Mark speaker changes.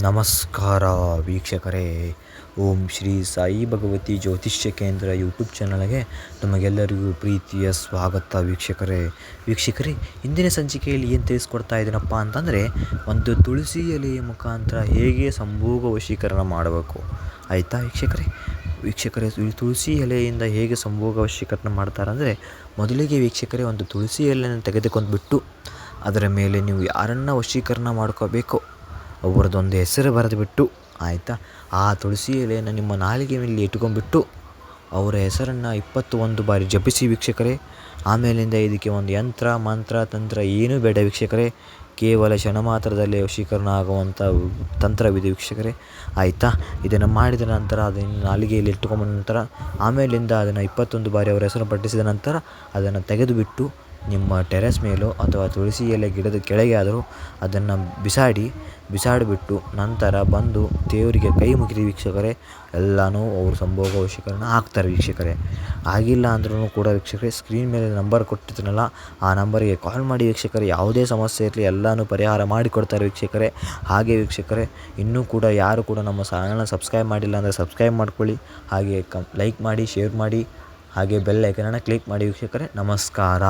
Speaker 1: ನಮಸ್ಕಾರ ವೀಕ್ಷಕರೇ. ಓಂ ಶ್ರೀ ಸಾಯಿ ಭಗವತಿ ಜ್ಯೋತಿಷ್ಯ ಕೇಂದ್ರ ಯೂಟ್ಯೂಬ್ ಚಾನಲ್ಗೆ ನಮಗೆಲ್ಲರಿಗೂ ಪ್ರೀತಿಯ ಸ್ವಾಗತ ವೀಕ್ಷಕರೇ. ವೀಕ್ಷಕರೇ, ಇಂದಿನ ಸಂಚಿಕೆಯಲ್ಲಿ ಏನು ತಿಳಿಸ್ಕೊಡ್ತಾ ಇದ್ದೀನಪ್ಪ ಅಂತಂದರೆ, ಒಂದು ತುಳಸಿ ಎಲೆಯ ಮುಖಾಂತರ ಹೇಗೆ ಸಂಭೋಗ ವಶೀಕರಣ ಮಾಡಬೇಕು? ಆಯಿತಾ ವೀಕ್ಷಕರೇ? ವೀಕ್ಷಕರೇ ತುಳಸಿ ಎಲೆಯಿಂದ ಹೇಗೆ ಸಂಭೋಗ ವಶೀಕರಣ ಮಾಡ್ತಾರೆ ಅಂದರೆ, ಮೊದಲಿಗೆ ವೀಕ್ಷಕರೇ ಒಂದು ತುಳಸಿ ಎಲೆಯನ್ನು ತೆಗೆದುಕೊಂಡ್ಬಿಟ್ಟು, ಅದರ ಮೇಲೆ ನೀವು ಯಾರನ್ನು ವಶೀಕರಣ ಮಾಡ್ಕೋಬೇಕೋ? ಅವ್ರದ್ದೊಂದು ಹೆಸರು ಬರೆದುಬಿಟ್ಟು, ಆಯಿತಾ? ಆ ತುಳಸಿ ಎಲೆಯನ್ನು ನಿಮ್ಮ ನಾಲಿಗೆ ಮೇಲೆ ಇಟ್ಕೊಂಡ್ಬಿಟ್ಟು, ಅವರ ಹೆಸರನ್ನು ಇಪ್ಪತ್ತು ಒಂದು ಬಾರಿ ಜಪಿಸಿ ವೀಕ್ಷಕರೇ. ಆಮೇಲಿಂದ ಇದಕ್ಕೆ ಒಂದು ಯಂತ್ರ, ಮಂತ್ರ, ತಂತ್ರ ಏನೂ ಬೇಡ ವೀಕ್ಷಕರೇ. ಕೇವಲ ಕ್ಷಣ ಮಾತ್ರದಲ್ಲಿ ವಶೀಕರಣ ಆಗುವಂಥ ತಂತ್ರವಿದೆ ವೀಕ್ಷಕರೇ. ಆಯಿತಾ? ಇದನ್ನು ಮಾಡಿದ ನಂತರ, ಅದನ್ನು ನಾಲಿಗೆಯಲ್ಲಿ ಇಟ್ಟುಕೊಂಡ ನಂತರ, ಆಮೇಲಿಂದ ಅದನ್ನು ಇಪ್ಪತ್ತೊಂದು ಬಾರಿ ಅವರ ಹೆಸರು ಪಠಿಸಿದ ನಂತರ, ಅದನ್ನು ತೆಗೆದುಬಿಟ್ಟು ನಿಮ್ಮ ಟೆರೆಸ್ ಮೇಲೋ ಅಥವಾ ತುಳಸಿ ಎಲೆ ಗಿಡದ ಕೆಳಗೆ ಆದರೂ ಅದನ್ನು ಬಿಸಾಡಿ, ಬಿಸಾಡಿಬಿಟ್ಟು ನಂತರ ಬಂದು ದೇವರಿಗೆ ಕೈ ಮುಗಿದು ವೀಕ್ಷಕರೇ. ಎಲ್ಲನೂ ಅವರು ಸಂಭೋಗ ವಶೀಕರಣ ಆಗ್ತಾರೆ ವೀಕ್ಷಕರೇ. ಆಗಿಲ್ಲ ಅಂದ್ರೂ ಕೂಡ ವೀಕ್ಷಕರೇ ಸ್ಕ್ರೀನ್ ಮೇಲೆ ನಂಬರ್ ಕೊಟ್ಟಿದ್ದನಲ್ಲ ಆ ನಂಬರಿಗೆ ಕಾಲ್ ಮಾಡಿ ವೀಕ್ಷಕರೇ. ಯಾವುದೇ ಸಮಸ್ಯೆ ಇರಲಿ ಎಲ್ಲನೂ ಪರಿಹಾರ ಮಾಡಿಕೊಡ್ತಾರೆ ವೀಕ್ಷಕರೇ. ಹಾಗೆ ವೀಕ್ಷಕರೇ, ಇನ್ನೂ ಕೂಡ ಯಾರು ಕೂಡ ನಮ್ಮ ಚಾನಲ್ನ ಸಬ್ಸ್ಕ್ರೈಬ್ ಮಾಡಿಲ್ಲ ಅಂದರೆ ಸಬ್ಸ್ಕ್ರೈಬ್ ಮಾಡ್ಕೊಳ್ಳಿ. ಹಾಗೆ ಕಮ್ ಲೈಕ್ ಮಾಡಿ ಶೇರ್ ಮಾಡಿ, ಹಾಗೆ ಬೆಲ್ ಐಕನನ್ನು ಕ್ಲಿಕ್ ಮಾಡಿ ವೀಕ್ಷಕರೇ. ನಮಸ್ಕಾರ.